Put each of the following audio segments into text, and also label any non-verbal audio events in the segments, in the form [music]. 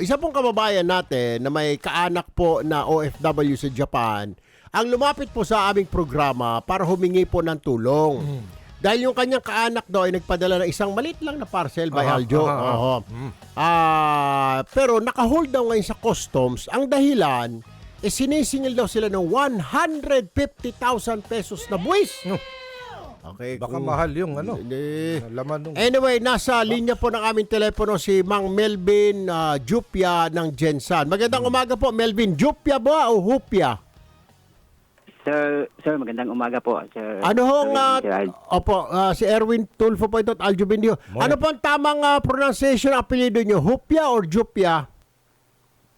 Isa pong kababayan natin na may kaanak po na OFW sa Japan, ang lumapit po sa aming programa para humingi po ng tulong. Dahil yung kanyang kaanak daw ay nagpadala ng isang malit lang na parcel by Aha, Aljo. aha, aha. Oo. Ah, pero naka-hold daw ngayon sa customs. Ang dahilan, eh sinisingil daw sila ng 150,000 pesos na buwis. Okay, Baka kung- mahal yung ano, Hindi. laman nung... Anyway, nasa linya po ng aming telepono si Mang Melvin ah, Jupia ng Jensan. Magandang umaga po, Melvin. Jupia ba o Hupia? Sir, sir, magandang umaga po, sir. Ano hong, Al- opo, ah, si Erwin Tulfo po ito at Aljo Bindio. Ano po ang tamang ah, pronunciation ng apelido nyo? Hupia or Jupia?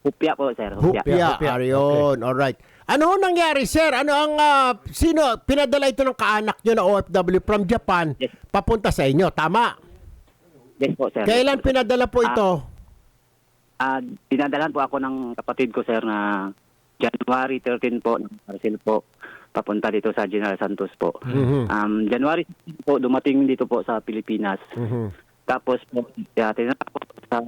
Hupya po, sir. Hupya. Hupia. Hupia. Ariyon. Alright. Ano nangyari, sir? Ano ang, ah, sino, pinadala ito ng kaanak nyo na OFW from Japan Yes. papunta sa inyo? Tama. Yes po, sir. Kailan pinadala po ito? Ah, dinadalan po ako ng kapatid ko, sir, na January 13 po, ng parcel po, papunta dito sa General Santos po. Mhm. Um, January 16 po, dumating dito po sa Pilipinas. Mhm. Tapos po, yeah, tinanong po sa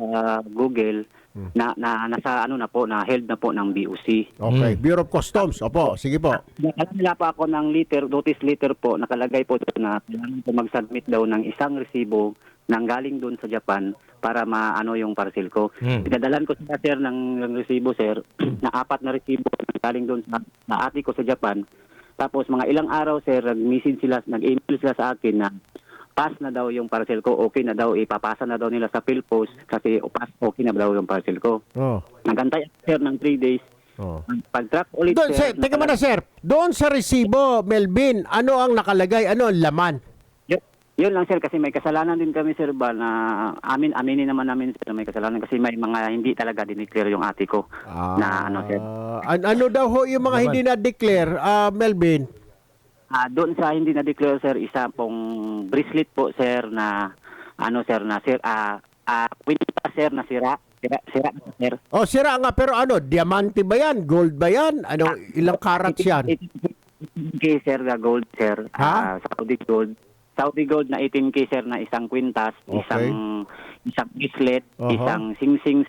Google na, na nasa ano na po, na held na po ng BOC. Okay. Mm. Bureau of Customs. Opo, sige po. Nakala nila pa ako ng letter, notice letter po, nakalagay po doon na kailangan ko mag-submit daw ng isang resibo nang galing doon sa Japan para maano yung parcel ko. Hmm. Pinadalan ko sila sir ng, ng resibo sir, [clears throat] na apat na resibo na galing doon sa, sa ate ko sa Japan. Tapos mga ilang araw sir, nag-message sila, nag-email sila sa akin na pass na daw yung parcel ko, okay na daw, ipapasa na daw nila sa PhilPost kasi pass, okay na daw yung parcel ko. Oh. Nagantay ako, sir ng 3 days. Oh. Pag-track ulit Doon, sir, sir, teka muna, sir. Doon sa resibo, Melvin, ano ang nakalagay? Ano ang laman? Yun, lang sir kasi may kasalanan din kami sir ba na amin aminin naman namin sir na may kasalanan kasi may mga hindi talaga dineclare yung ate ko na ano sir. An- ano daw ho yung mga Laman. hindi na-declare, ah, Melvin? Ah, doon sa hindi na declare sir isa pong bracelet po sir na ano sir na sir ah ah kwinta sir na sira sira sira sir. Oh, sira nga, pero ano, diamante ba yan? Gold ba yan? Ano, ilang carats yan? 18K sir na gold sir. Ha? Ah, Saudi gold. Saudi gold na 18K sir na isang kwintas, Okay. isang isang bracelet, Aha. isang sing-sing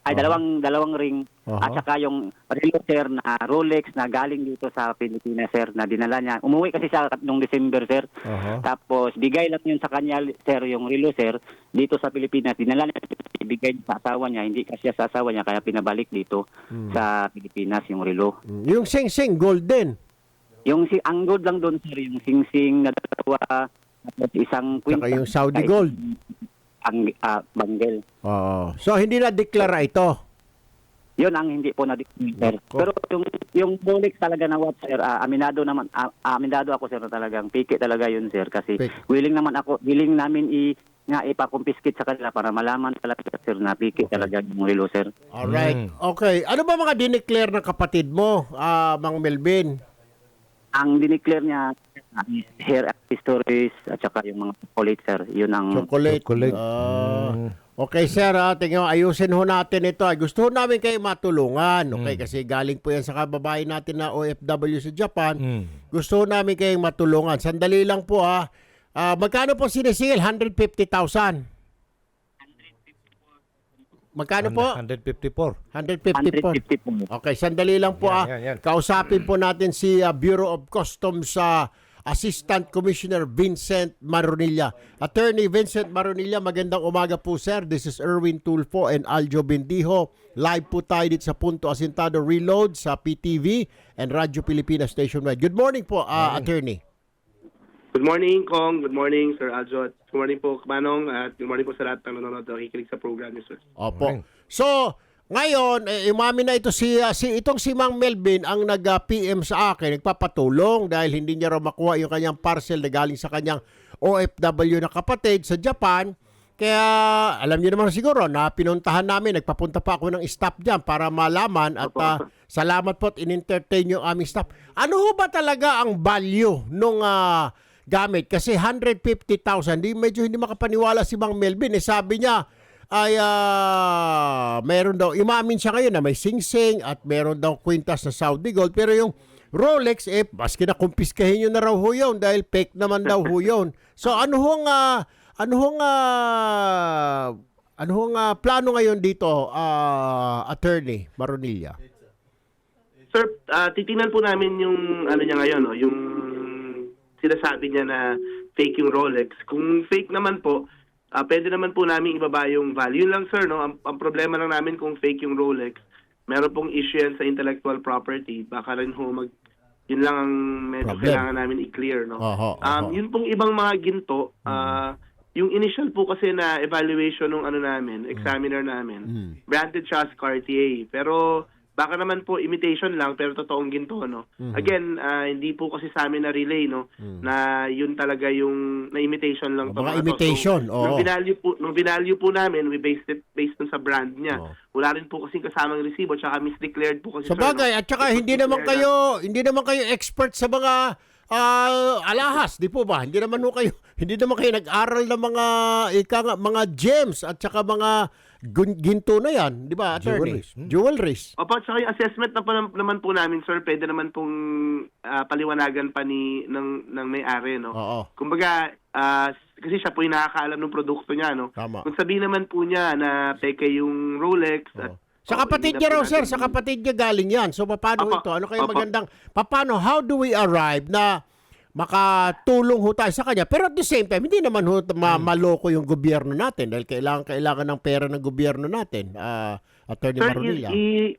ay dalawang dalawang ring Aha. at saka yung relo sir na Rolex na galing dito sa Pilipinas sir na dinala niya. Umuwi kasi siya nung December sir. Aha. Tapos bigay lang yun sa kanya sir yung relo sir dito sa Pilipinas. Dinala niya ibigay sa asawa niya, hindi kasi sa asawa niya kaya pinabalik dito sa Pilipinas yung relo. Yung sing-sing, gold din. Yung si ang gold lang doon sir, yung sing-sing na dalawa tapos isang Saka yung Saudi gold. Ang ah, banggel. Oo. So, hindi na-declare ito. Yun ang hindi po na. Nako. Pero yung yung Rolex talaga na what sir, ah, aminado naman ah, aminado ako sir na talagang piki talaga yun sir kasi Fake. willing naman ako, willing namin i nga ipakumpiskit sa kanila para malaman talaga sir na piki talaga yung relo sir. Alright. Mm. Okay. Ano ba mga dineclare ng kapatid mo, ah, Mang Melvin? Ang dineclare niya hair accessories at saka yung mga chocolate sir. Yun ang Chocolate. Chocolate. Ah. Mm. Okay, sir. Ah, tingnan ayusin ho natin ito. Ay, gusto ho namin kayo matulungan. Okay, Mm. kasi galing po yan sa kababayan natin na OFW sa Japan. Mm. Gusto ho namin kayong matulungan. Sandali lang po ha. Ah, magkano po sinisingil? 150,000. Magkano po? 154. 150 po. 150 po. Okay, sandali lang po Yan, ah. yan, yan. Kausapin po natin si ah, Bureau of Customs sa Assistant Commissioner Vincent Maronilla. Attorney Vincent Maronilla, magandang umaga po sir. This is Erwin Tulfo and Aljo Bendijo. Live po tayo dito sa Punto Asintado Reload sa PTV and Radyo Pilipinas Nationwide. Good morning po, ah, attorney. Good morning, Kong. Good morning, Sir Aljo. Good morning po, Manong. At good morning po sa lahat ng nanonood nakikinig sa program niyo, sir. Opo. Morning. So, ngayon, eh, umami na ito si, ah, si itong si Mang Melvin ang nag-PM sa akin, nagpapatulong dahil hindi niya raw makuha yung kanyang parcel na galing sa kanyang OFW na kapatid sa Japan. Kaya alam niyo naman siguro na pinuntahan namin, nagpapunta pa ako ng staff diyan para malaman at ah, salamat po at in-entertain yung aming staff. Ano ho ba talaga ang value nung ah, gamit? Kasi 150,000, di, medyo hindi makapaniwala si Mang Melvin. Eh, sabi niya, ay ah, meron daw, imamin siya ngayon na may sing-sing at meron daw kwintas na Saudi gold. Pero yung Rolex, eh, maski na kumpiskahin nyo na raw ho yun dahil fake naman daw ho yun. So ano hong, ah, ano hong, ah, Ano ang ah, plano ngayon dito, ah, Attorney Maronilla? Sir, ah, titingnan po namin yung ano niya ngayon, no, yung sinasabi niya na fake yung Rolex. Kung fake naman po, ah, pwede naman po namin ibaba yung value Yun lang sir, no. Ang, ang problema lang namin kung fake yung Rolex, meron pong issue yan sa intellectual property. Baka rin ho mag yun lang ang medyo Problem. kailangan namin i-clear, no. Oho, Um, oho. yun pong ibang mga ginto, ah, yung initial po kasi na evaluation ng ano namin, examiner namin, branded siya as Cartier. Pero baka naman po imitation lang pero totoong ginto no. Mhm. Again, ah, hindi po kasi sa amin na relay no na yun talaga yung na imitation lang Oh, to. mga imitation, So, oo. nung binalue po nung binalue po namin, we based it based dun sa brand niya. Oo. Wala rin po kasi kasamang resibo tsaka misdeclared po kasi Sa sir, bagay, no? at saka hindi naman kayo, hindi naman kayo expert sa mga ah, alahas, di po ba? Hindi naman ho kayo, [laughs] hindi naman kayo nag-aral ng mga ika nga, mga gems at saka mga gun- ginto na yan, di ba, attorney? Jewelries, hmm. Jewelries. Opo, at saka yung assessment na pa naman po namin, sir, pwede naman pong ah, paliwanagan pa ni ng ng may-ari, no. Oo. Kumbaga, ah, kasi siya po yung nakakaalam ng produkto niya, no. Tama. Kung sabihin naman po niya na peke yung Rolex at Sa kapatid hindi niya na raw, po sir. natin- Sa kapatid niya galing yan. So, paano ito? Ano kaya magandang... Paano? How do we arrive na makatulong ho tayo sa kanya? Pero at the same time, hindi naman ho ma- Hmm. maloko yung gobyerno natin dahil kailangan, kailangan ng pera ng gobyerno natin. Ah, Attorney Sir, Maronilla. i,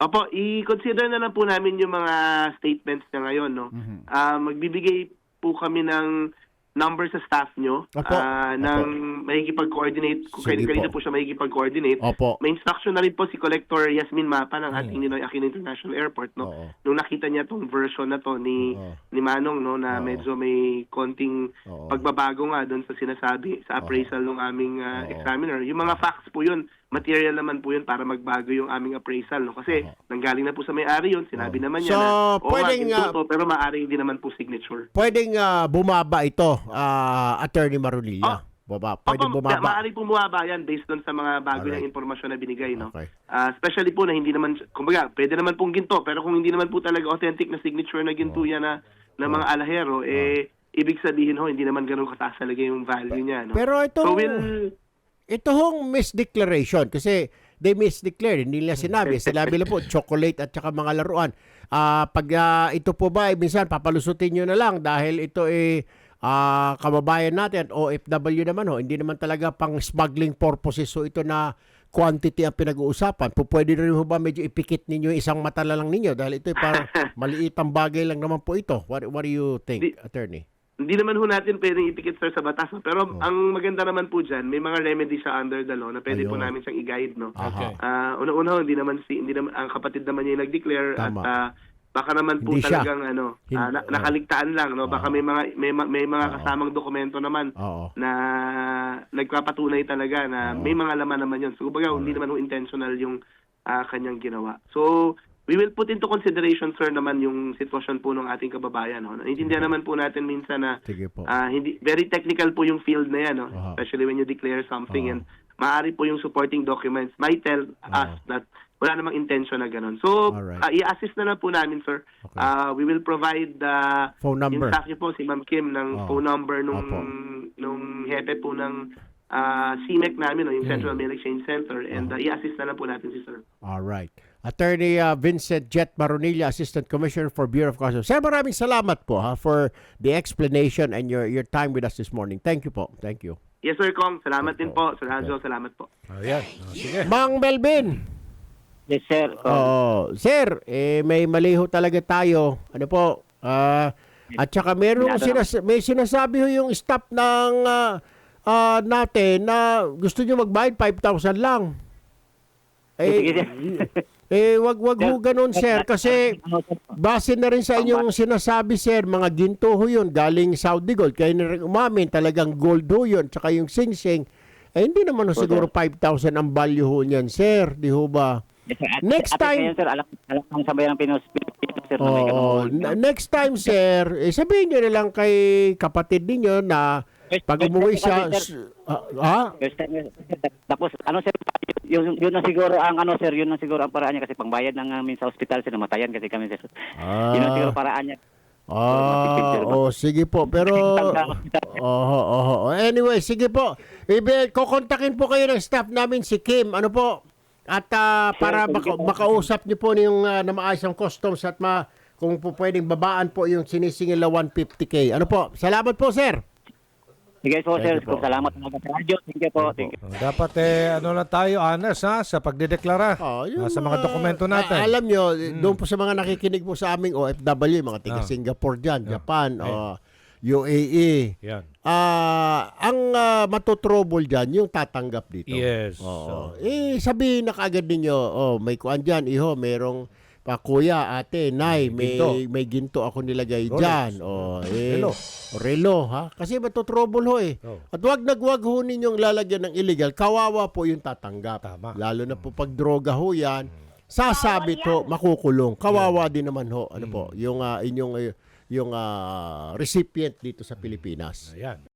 Opo, i-consider na lang po namin yung mga statements niya ngayon, no. Mhm. Ah, magbibigay po kami ng number sa staff nyo Opo. ah, ng makikipag-coordinate kung Sige kanina po. po siya makikipag-coordinate. Opo. May instruction na rin po si Collector Yasmin Mapa ng Hmm. ating Ninoy Aquino International Airport, no. Oo. Nung nakita niya tong version na to ni Oo. ni Manong, no, na Oo. medyo may konting Oo. pagbabago nga doon sa sinasabi sa appraisal ng aming ah, Oo. examiner. Yung mga facts po yun, material naman po yun para magbago yung aming appraisal, no. Kasi Oo. nanggaling na po sa may-ari yun, sinabi naman niya So, na, nga, pwedeng, to, pero maaari hindi naman po signature. Pwedeng ah, bumaba ito, ah, Attorney Maronilla. Baba. Pwedeng Opo, bumaba. maaari po bumaba yan based doon sa mga bago Alright. niyang impormasyon na binigay, no. Okay. Ah, especially po na hindi naman, kumbaga, pwede naman pong ginto, pero kung hindi naman po talaga authentic na signature na ginto yan na, na mga alahero, eh, ibig sabihin ho, hindi naman ganun kataas talaga yung value niya, no. Pero ito, so, we'll, ito hong misdeclaration kasi they misdeclared, hindi nila sinabi. Sinabi lang po, [laughs] chocolate at saka mga laruan. Ah, pag ah, ito po ba, eh, minsan papalusutin nyo na lang dahil ito eh, ah, kababayan natin at OFW naman ho, hindi naman talaga pang smuggling purposes. So ito na quantity ang pinag-uusapan. Po, pwede rin ho ba medyo ipikit ninyo isang mata lang ninyo dahil ito eh, parang [laughs] maliitang bagay lang naman po ito. What, what do you think, attorney? Hindi naman ho natin pwedeng ipikit sir sa batas, no? pero Oh. ang maganda naman po dyan, may mga remedy sa under the law na pwede po Ayun. namin siyang i-guide, no. Aha. Ah, una-una ho, hindi naman si hindi naman ang kapatid naman niya yung nag-declare at Tama. ah, baka naman po Hindi siya. talagang ano, ah, na- oh. nakaligtaan lang, no. Baka may mga may, ma- may mga kasamang dokumento naman Oo. na nagpapatunay talaga na Oo. may mga laman naman yun. So, kumbaga, hindi naman ho intentional yung ah, kanyang ginawa. So, we will put into consideration, sir, naman yung sitwasyon po ng ating kababayan. No? Naintindihan naman po natin minsan na ah, hindi very technical po yung field na yan, no? Aha. especially when you declare something Aha. and maaari po yung supporting documents might tell us that wala namang intention na ganun. So, Alright. ah, i-assist na lang po namin, sir. Okay. Ah, we will provide the Phone number. yung staff niyo po, si Ma'am Kim, ng Oo. phone number nung, Opo. nung hepe po ng ah, CMEC namin, no, yung Hmm. Central Mail Exchange Center, and ah, i-assist na lang po natin si sir. All right. Attorney uh, Vincent Jet Maronilla, Assistant Commissioner for Bureau of Customs. Sir, maraming salamat po ha, for the explanation and your your time with us this morning. Thank you po. Thank you. Yes, Sir Kong. Salamat din po. Sir Aljo, salamat po. Ayan. Oh, sige. Mang Melvin. Yes, sir. Oh, sir, eh, may maliho talaga tayo. Ano po? Ah, at saka meron sinas- may sinasabi ho yung staff ng ah, ah, natin na gusto nyo magbayad 5,000 lang. Sige, Eh. Eh wag wag ho ganun sir kasi? Base na rin sa inyong sinasabi, sir, mga ginto ho yun, galing Saudi Gold. Kaya na rin umamin, talagang gold ho yun, tsaka yung sing-sing. Eh, hindi naman ho siguro 5,000 ang value ho niyan, sir. Di ho ba? Yes, sir. At- Next at- time- sir, alam, alam ng ng Pinos, Pinos, sir, na may Oo. ganun. N- next time, sir, eh, sabihin nyo na lang kay kapatid ninyo na pag umuwi siya... ah, ha? Tapos, ano sir, yun, yun na siguro ang ano sir, yun na siguro ang paraan niya kasi pangbayad ng amin sa ospital sir, namatayan kasi kami sir. Yun na siguro Ah, paraan niya. Ah, oh, sige po. Pero [laughs] Oho, oho. Anyway, sige po. Ibe, kokontakin po kayo ng staff namin si Kim. Ano po? At ah, para maka- makausap niyo po yung uh, na maayos ang customs at ma kung po pwedeng babaan po yung sinisingil na 150k. Ano po? Salamat po, sir. Sige po, sir. Thank you po. Salamat talaga sa radyo. Thank you po. Thank you. Oh, Dapat eh, ano lang tayo, honest ha, sa pagdedeklara Oh, yung ah, sa mga dokumento natin. Ah, alam nyo, doon po sa mga nakikinig po sa aming OFW, mga taga Ah. Singapore dyan, Japan, oh, UAE. Yan. Ah, ang uh, matutrouble dyan, yung tatanggap dito. Yes. Oo. Eh, sabihin na kaagad ninyo, oh, may kuan dyan, iho, merong pa kuya, ate, nay, may, Ginto. may ginto ako nilagay Rolex. dyan. Oh, eh, Relo. Relo, ha? Kasi matutrouble ho eh. Oh. At wag nagwag ho ninyong lalagyan ng illegal, kawawa po yung tatanggap. Tama. Lalo na po pag droga ho yan, sasabit ho, makukulong. Kawawa din naman ho, ano po, yung ah, inyong, eh, yung ah, recipient dito sa Pilipinas. Ayan.